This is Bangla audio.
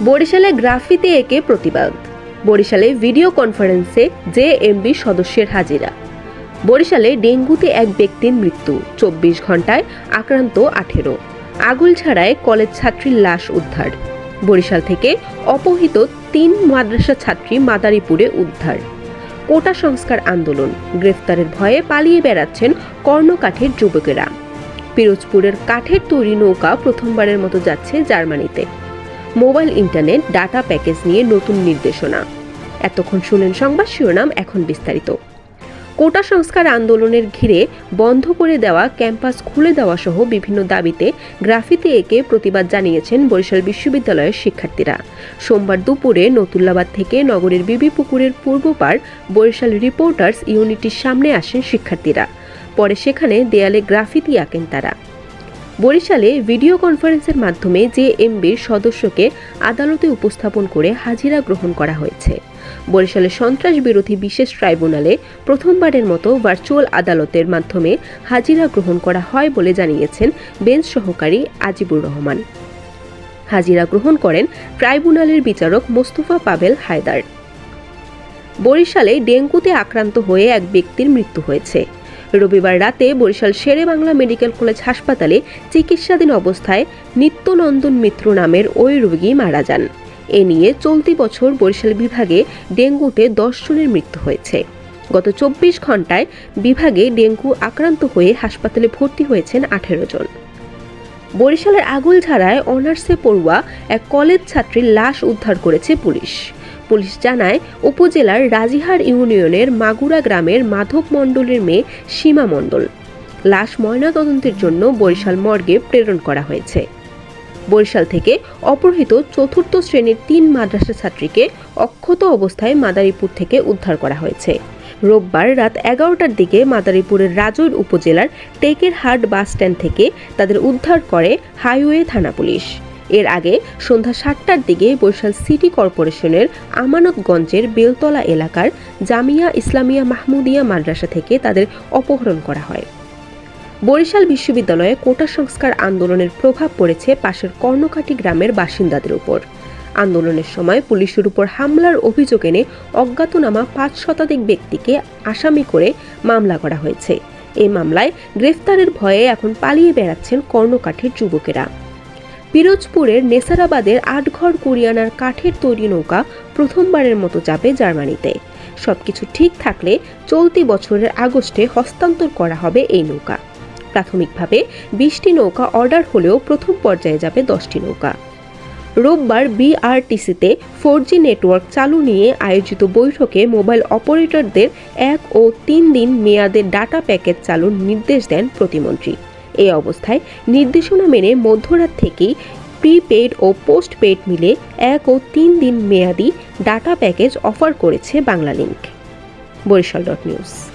বরিশালে গ্রাফিতে একে প্রতিবাদ। বরিশালে ভিডিও কনফারেন্সে জে এমবি সদস্যের হাজিরা। বরিশালে ডেঙ্গুতে এক ব্যক্তির মৃত্যু, চব্বিশ ঘন্টায় আক্রান্ত আঠেরো। আগুল ছাড়ায় কলেজ ছাত্রীর লাশ উদ্ধার। বরিশাল থেকে অপহৃত তিন মাদ্রাসা ছাত্রী মাদারীপুরে উদ্ধার। কোটা সংস্কার আন্দোলন, গ্রেফতারের ভয়ে পালিয়ে বেড়াচ্ছেন কর্ণকাঠের যুবকেরা। পিরোজপুরের কাঠের তৈরি নৌকা প্রথমবারের মতো যাচ্ছে জার্মানিতে। মোবাইল, ইন্টারনেট, ডাটা প্যাকেজ নিয়ে নতুন নির্দেশনা। এতক্ষণ শুনলেন সংবাদ শিরোনাম এখন বিস্তারিত। কোটা সংস্কার আন্দোলনের ঘিরে বন্ধ করে দেওয়া, ক্যাম্পাস খুলে দেওয়া সহ বিভিন্ন দাবিতে গ্রাফিতি এঁকে প্রতিবাদ জানিয়েছেন বরিশাল বিশ্ববিদ্যালয়ের শিক্ষার্থীরা। সোমবার দুপুরে নতুল্লাবাদ থেকে নগরের বিবি পুকুরের পূর্ব পার বরিশাল রিপোর্টার্স ইউনিটির সামনে আসেন শিক্ষার্থীরা। পরে সেখানে দেয়ালে গ্রাফিতি আঁকেন তারা। বরিশালে ভিডিও কনফারেন্সের মাধ্যমে জে এমবির সদস্যকে আদালতে উপস্থাপন করে হাজিরা গ্রহণ করা হয়েছে। বরিশালে সন্ত্রাস বিরোধী বিশেষ ট্রাইব্যুনালে প্রথমবারের মতো ভার্চুয়াল আদালতের মাধ্যমে হাজিরা গ্রহণ করা হয় বলে জানিয়েছেন বেঞ্চ সহকারী আজিবুর রহমান। হাজিরা গ্রহণ করেন ট্রাইব্যুনালের বিচারক মোস্তফা পাবেল হায়দার। বরিশালে ডেঙ্গুতে আক্রান্ত হয়ে এক ব্যক্তির মৃত্যু হয়েছে। রবিবার রাতে বরিশাল শেরে বাংলা মেডিকেল কলেজ হাসপাতালে চিকিৎসাধীন অবস্থায় নিত্যনন্দন মিত্র নামের ওই রোগী মারা যান। এ নিয়ে চলতি বছর বরিশাল বিভাগে ডেঙ্গুতে দশ জনের মৃত্যু হয়েছে। গত চব্বিশ ঘন্টায় বিভাগে ডেঙ্গু আক্রান্ত হয়ে হাসপাতালে ভর্তি হয়েছেন আঠেরো জন। বরিশালের আগুলঝাড়ায় অনার্সে পড়ুয়া এক কলেজ ছাত্রীর লাশ উদ্ধার করেছে পুলিশ। পুলিশ জানায়, উপজেলার রাজিহার ইউনিয়নের মাগুরা গ্রামের মাধব মণ্ডলের মেয়ে সীমা মণ্ডল। লাশ ময়নাতদন্তের জন্য বরিশাল মর্গে প্রেরণ করা হয়েছে। বরিশাল থেকে অপহৃত চতুর্থ শ্রেণির তিন মাদ্রাসা ছাত্রীকে অক্ষত অবস্থায় মাদারীপুর থেকে উদ্ধার করা হয়েছে। রোববার রাত এগারোটার দিকে মাদারীপুরের রাজৈর উপজেলার টেকের হাট বাস স্ট্যান্ড থেকে তাদের উদ্ধার করে হাইওয়ে থানা পুলিশ। এর আগে সন্ধ্যা সাতটার দিকে বরিশাল সিটি কর্পোরেশনের আমানতগঞ্জের বেলতলা এলাকার জামিয়া ইসলামিয়া মাহমুদিয়া মাদ্রাসা থেকে তাদের অপহরণ করা হয়। বরিশাল বিশ্ববিদ্যালয়ে কোটা সংস্কার আন্দোলনের প্রভাব পড়েছে পাশের কর্ণকাটি গ্রামের বাসিন্দাদের উপর। আন্দোলনের সময় পুলিশের উপর হামলার অভিযোগ এনে অজ্ঞাতনামা পাঁচ শতাধিক ব্যক্তিকে আসামি করে মামলা করা হয়েছে। এই মামলায় গ্রেফতারের ভয়ে এখন পালিয়ে বেড়াচ্ছেন কর্ণকাঠির যুবকেরা। পিরোজপুরের নেসারাবাদের আটঘর কুরিয়ানার কাঠের তৈরি নৌকা প্রথমবারের মতো যাবে জার্মানিতে। সবকিছু ঠিক থাকলে চলতি বছরের আগস্টে হস্তান্তর করা হবে এই নৌকা। প্রাথমিকভাবে বিশটি নৌকা অর্ডার হলেও প্রথম পর্যায়ে যাবে দশটি নৌকা। রোববার বিআরটিসিতে ফোর জি নেটওয়ার্ক চালু নিয়ে আয়োজিত বৈঠকে মোবাইল অপারেটরদের এক ও তিন দিন মেয়াদের ডাটা প্যাকেজ চালুর নির্দেশ দেন প্রতিমন্ত্রী। এই অবস্থায় নির্দেশনা মেনে মধ্যরাত থেকেই প্রিপেড ও পোস্টপেড মিলে এক ও তিন দিন মেয়াদি ডাটা প্যাকেজ অফার করেছে বাংলালিংক। Barishal dot news.